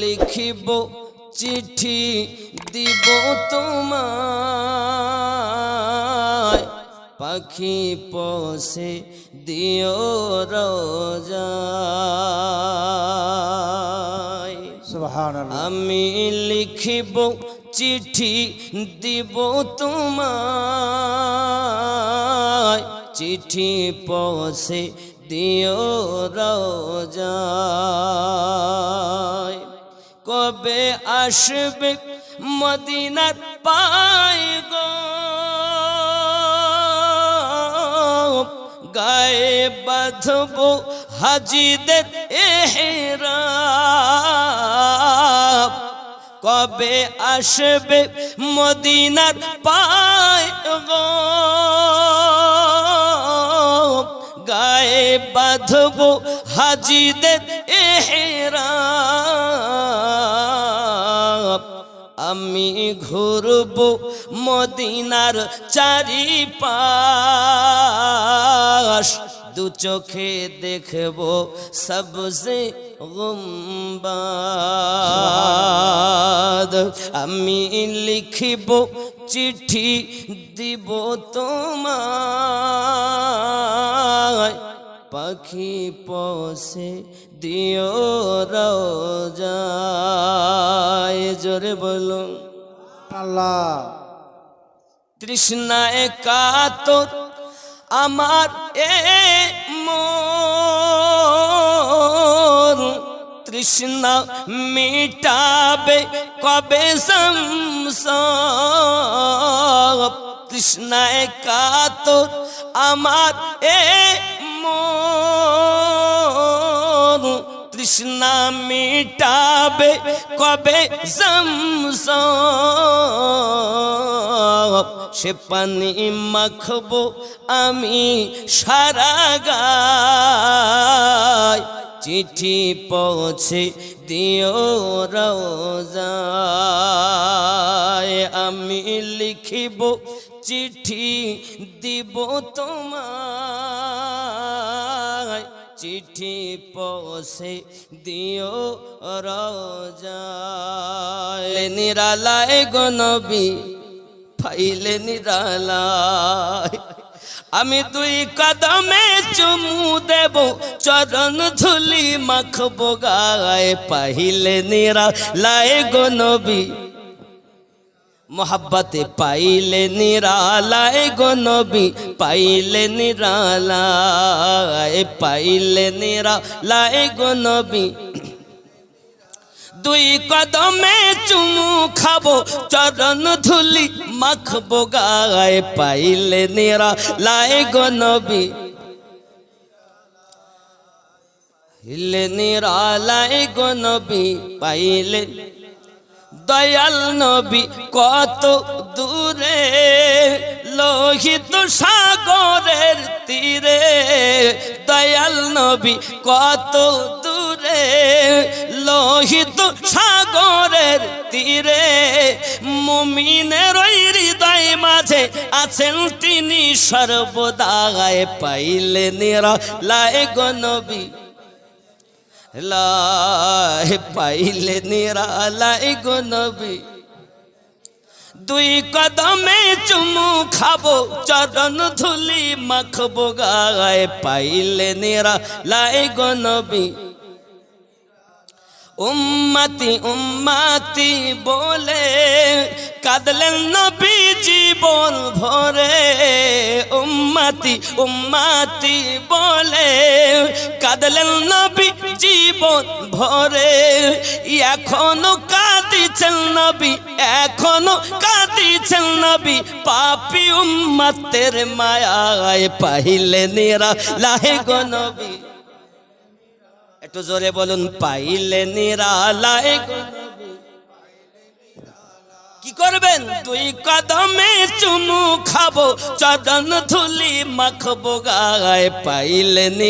লিখিব চিঠি দিব তোমায়। পাখি পশে দিও সুবহান আমি লিখিব চিঠি দিব তোমায়। চিঠি পৌঁছে দিও রোজায় কবে আসবে মদিনার পাই গো? গায়ে বাঁধব হাজিদের এহেরা কবে আসবে মদিনার পায় গো? গায়ে বাঁধব হাজিদের আমি ঘুরব মদিনার চারি পাশ দু চোখে দেখব সবসে গুম্বাদ। আমি লিখিব চিঠি দিব তোমায়। পাখি পশে দিও রোজায়। জোরে বলুন। আল্লাহ। তৃষ্ণায় কাতর আমার এ মন তৃষ্ণা মিটাবে কবে সংসার? তৃষ্ণায় কাতর আমার এ মন তৃষ্ণা মিটাবে কবে জমসব সে পানি মাখবো আমি সারা গায়। চিঠি পৌঁছে দিও আমি লিখিব চিঠি দিব তোমায়। চিঠি পৌঁছে দিও রোজায়। নিরালায় গনবী ফাইলে নিরালায়। আমি দুই কদমে চুমু দেব, চরণ ধুলি মাখবো গায়ে। পাহিলে নিরা লাই গো মোহাব্বতে পাইলে নিরালায় গো নবী, পাইলে নিরালায় পাইলে নিরালায় গো নবী। দুই কদমে চুমু খাব, চরণ ধুলি মাখবো গায়ে, পাইলে নিরা লাই গো নবী। হিলে নিরা লাই গো নবী, পাইলে দয়াল নবী কত দূরে, লোহিত সাগরের তীরে। দয়াল নবী কত দূরে, লোহিত সাগরের তীরে। মুমিনের হৃদয় মাঝে আছেন তিনি সর্বদায় পাইলে নিরা লায় গো লাই পাইলে নিরালাই গো নবী দুই কদমে চুমু খাব চরণ ধুলি মাখবো গায়ে পাইলে নিরা লাই গো নবী উম্মতি উম্মতি বলে কাঁদলেন নবী জীবন ভরে উম্মতি উম্মতি বলে। কাঁদলেন নবী জীবন ভরে। এখনও কাঁদিছেন নবী, এখনও কাঁদিছেন নবী। পাপি উম্মতের মায়ায় পাইলে নিরা লাহে গো নবী। একটু জোরে বলুন পাইলে নিরালায় কি করবেন? দুই কদমে চুমু খাব চদন ধুলি মাখবো গায়ে পাইলে নি